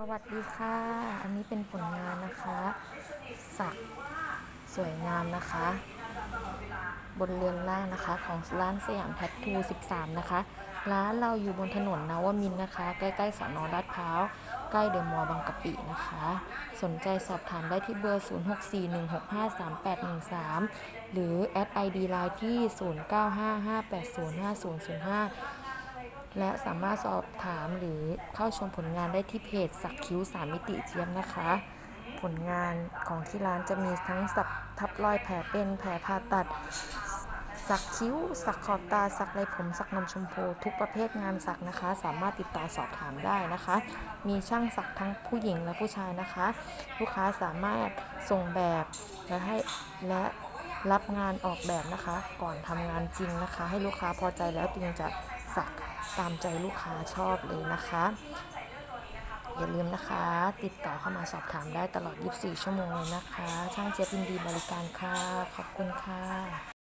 สวัสดีค่ะ อันนี้เป็นผลงานนะคะสักสวยงามนะคะ บนเรือนล่างนะคะ ของร้านสยามแทททู 13 นะคะ ร้านเราอยู่บนถนนนาวมินนะคะ ใกล้ๆสอนอลาดพร้าว ใกล้เดอะมอลล์บางกะปินะคะ สนใจสอบถามได้ที่เบอร์ 0641653813 หรือแอด ID ไลน์ที่ 0955805005 และสามารถสอบถามหรือเข้าชมผลงานได้ที่เพจสักคิ้ว3มิติเทียมนะคะ ผลงานของที่ร้านจะมีทั้งสักทับรอยแผลเป็นแผลผ่าตัด สักคิ้ว สักขอบตา สักไรผม สักนมชมพูทุกประเภทงานสักนะคะ สามารถติดต่อสอบถามได้นะคะ มีช่างสักทั้งผู้หญิงและผู้ชายนะคะ ลูกค้าสามารถส่งแบบและให้และรับงานออกแบบนะคะ ก่อนทำงานจริงนะคะ ให้ลูกค้าพอใจแล้วจึงจะสัก ตามใจลูกค้าชอบเลยนะคะ อย่าลืมนะคะ ติดต่อเข้ามาสอบถามได้ตลอด 24 ชั่วโมงเลยนะคะ ช่างเจี๊ยบยินดีบริการค่ะ ขอบคุณค่ะ